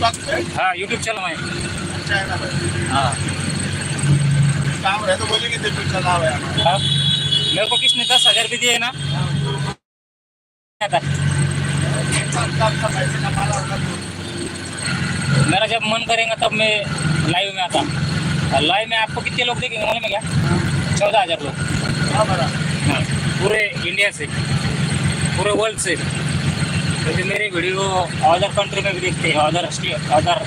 हाँ YouTube channel में। है। हाँ काम रहे तो बोलेंगे मेरे को किसने दस हज़ार भी दिए ना? मेरा जब मन करेगा तब मैं लाइव में आता और लाइव में आपको कितने लोग देखेंगे मालूम है क्या? चौदह हज़ार लोग। हाँ हाँ, पूरे इंडिया से पूरे वर्ल्ड से। क्योंकि मेरे वीडियो अदर कंट्री में भी देखते हैं अदर अदर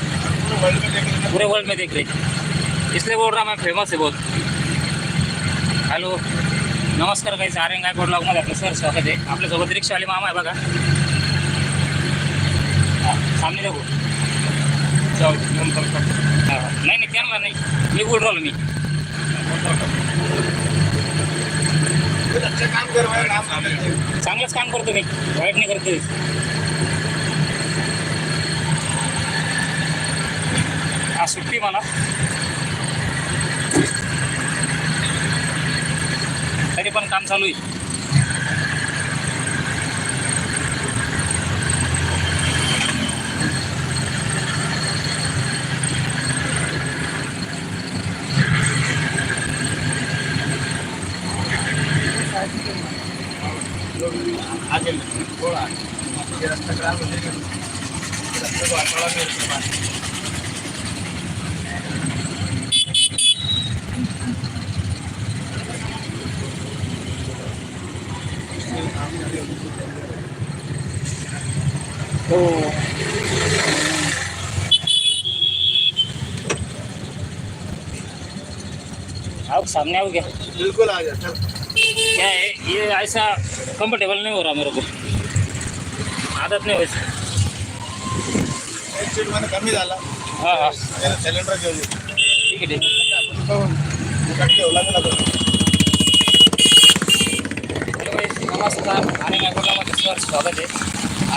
पूरे वर्ल्ड में देख रहे पूरे इसलिए बोल रहा मैं फेमस है बहुत। हॅलो नमस्कार काही सारे गायकवाड लागून आपलं सर स्वागत आहे आपल्यासोबत रिक्षावाले मामा आहे बघा। हा, सामने देखो जाऊ नाही नाही त्यांना नाही। मी बोल राहिलो मी कुछ अच्छे काम कर रहे हैं नाम कर लेते हैं चांगलंच काम करतो मी. वाईट नाही करतो आज सुट्टी मला. तरी पण काम चालू आहे. आगे थोड़ा ये रास्ता हो आओ सामने आओ क्या बिल्कुल आ गया क्या है? ये ऐसा कंफर्टेबल नहीं हो रहा मेरे को। आदत नहीं वैसे। मैंने कमी झाला हाँ हाँ। सिलेंडर घेऊन. ठीक आहे ठीक नमस्कार। आणि नागपूरलामध्ये सर स्वागत आहे.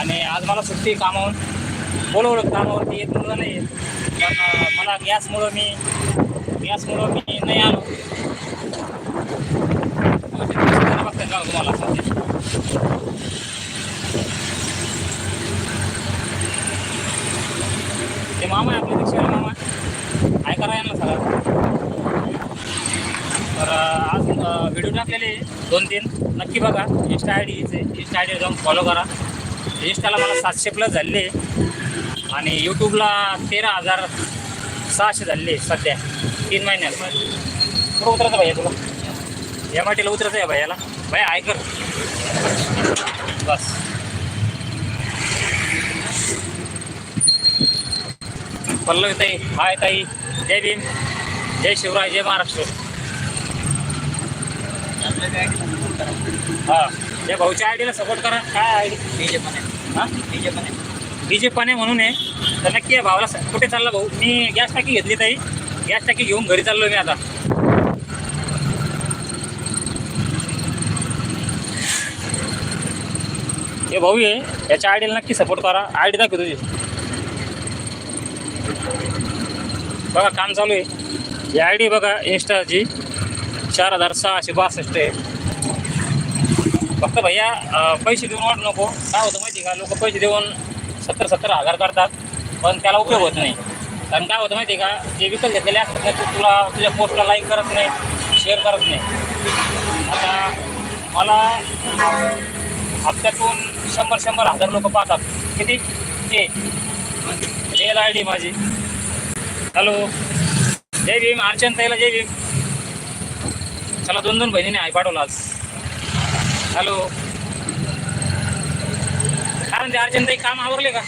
आणि आज मला सुट्टी आहे कामावरून बोलवलं कामावरती येत मुलं नाही येत पण मला गॅसमुळं मी गॅसमुळं मी नाही आलो. बघतात तुम्हाला? सध्या ते मामा आहे आपले दक्षिण मामा. काय करा यांना सगळं? तर आज व्हिडिओ टाकलेले दोन तीन नक्की बघा इंस्टा आय डीचे इंस्टा आय डी जाऊन फॉलो करा. इंस्टाला मला सातशे प्लस झाले आणि यूट्यूबला तेरा हजार सहाशे झाले सध्या. तीन महिन्यात. पुढं उतरायचं पाहिजे तुला एम आय टीला उतरायचं आहे भैयाला भैया ऐकर बस. पल्लवी ताई हाय ताई. जय भीम. जय शिवराय जय महाराष्ट्र. हा. या भाऊच्या आयडीला सपोर्ट करा. काय आय डी डीजे पण आहे. हां? डीजे पण आहे. डीजे पाने म्हणून आहे. तर नक्की या भावाला कुठे चालला भाऊ? मी गॅस टाकी घेतली ताई. गॅस टाकी घेऊन घरी चाललो मी आता. हे भाऊ आहे याच्या आयडीला नक्की सपोर्ट करा. आय डी दाखव तुझी. बघा काम चालू आहे. ही आय डी बघा इन्स्टाची चार हजार सहाशे बासष्ट आहे. फक्त भैया पैसे देऊन वाट नको. काय होतं माहिती आहे का? लोक पैसे देऊन सत्तर सत्तर हजार करतात पण त्याला उपयोग होत नाही. कारण काय होतं माहिती आहे का? जे विकत घेतलेले असतात ना ते तुला तुझ्या पोस्टला लाईक करत नाही शेअर करत नाही. आता मला हप्त्यातून शंभर शंभर हजार लोक पाहतात. किती? ते रेल आय डी माझी. हॅलो. जय भीम अर्चन ताईला जय भीम. चला दोन दोन बहिणीने आई पाठवला आज. हॅलो. कारण ते अर्चन ताई काम आवरले का?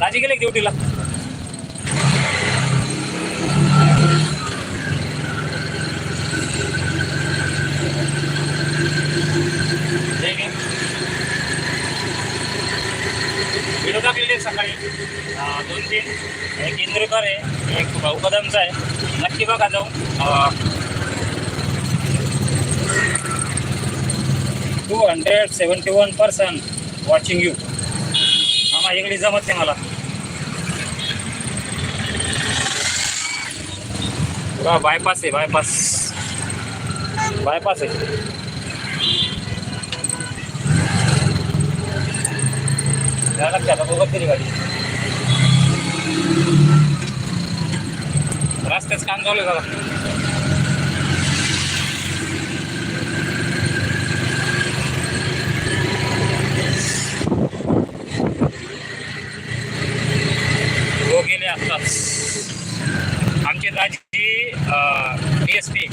राजी गेले ड्युटीला जय भीम व्हिडिओ टाकलेले आहेत सकाळी अं, दोन तीन एक इंद्रेकर आहे. एक भाऊ कदमचा आहे. नक्की बघा जाऊ two hundred seventy one person watching you मामा इकडे जमत नाही मला. बायपास आहे बायपास बायपास आहे. या लक्षात आता तरी गाडी. काम चालू आहे दादा गेले असतात आमचे दाजी डी एस पी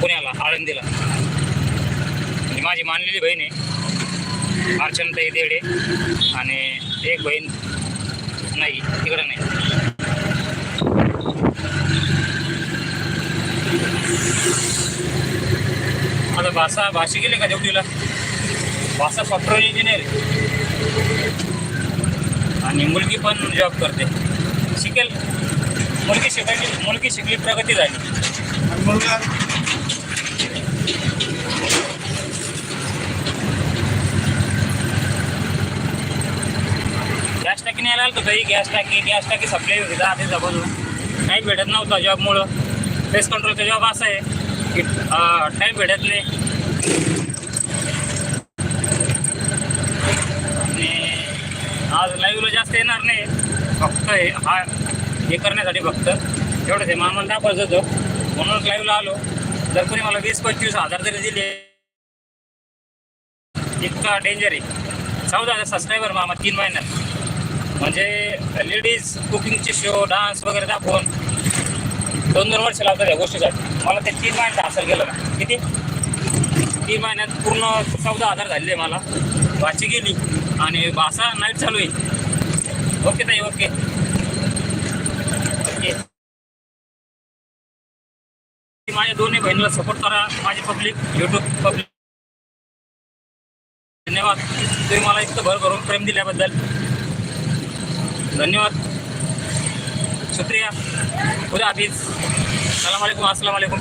पुण्याला आळंदीला. म्हणजे माझी मानलेली बहीण आहे अर्चनताई देडे. आणि एक बहीण नाही तिकडं नाही. आता भाषा भाषी गेले का ड्युटीला भाषा सॉफ्टवेअर इंजिनियर. आणि मुलगी पण जॉब करते. शिकेल. मुलगी शिकायची मुलगी शिकली प्रगती झाली. आणि मुलगा? गॅस टाकी न्यायला आलो होतो गॅस टाकी गॅस टाकी सप्लाय होती दिवसा बाजूला. टाईम भेटत नव्हता जॉबमुळं पेस्ट कंट्रोलचा जॉब असा आहे. की टाईम भेटत नाही. आणि आज लाईव्हला जास्त येणार नाही. फक्त हे हा हे करण्यासाठी फक्त एवढंच हे मामान दाखवायचं होतो. म्हणूनच लाईव्हला आलो. जर कोणी मला वीस पंचवीस हजार जरी दिले इतका डेंजर आहे. चौदा हजार सबस्क्रायबर मामा तीन महिन्यात. म्हणजे लेडीज कुकिंगचे शो डान्स वगैरे दाखवून दोन दोन वर्ष लावतात या गोष्टीसाठी. मला ते तीन महिन्यात हासल गेलं ना. किती? तीन महिन्यात पूर्ण चौदा हजार झालेले मला. वाची गेली आणि भाषा नाईट चालू आहे. ओके ताई ओके. ओके. माझ्या दोन्ही बहिणीला सपोर्ट करा. माझी पब्लिक यूट्यूब पब्लिक धन्यवाद. तुम्ही मला इतकं भर भरून प्रेम दिल्याबद्दल. धन्यवाद. शुक्रिया। खुदा हाफिज। सलाम वालेकुम अस्सलाम वालेकुम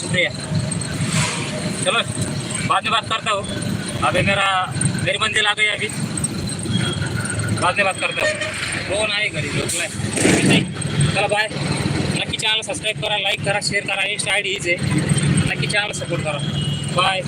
शुक्रिया। चलो बाद में बात करता हूँ। अभी मेरा मेरी मंजिल आ गई अभी। बाद में बात करता हूँ। फोन आहे घरी झोपलाय ठीक चला बाय नक्की चॅनल सबस्क्राईब करा लाईक करा शेअर करा इंस्टा आय डी हीच आहे नक्की चॅनल सपोर्ट करा। बाय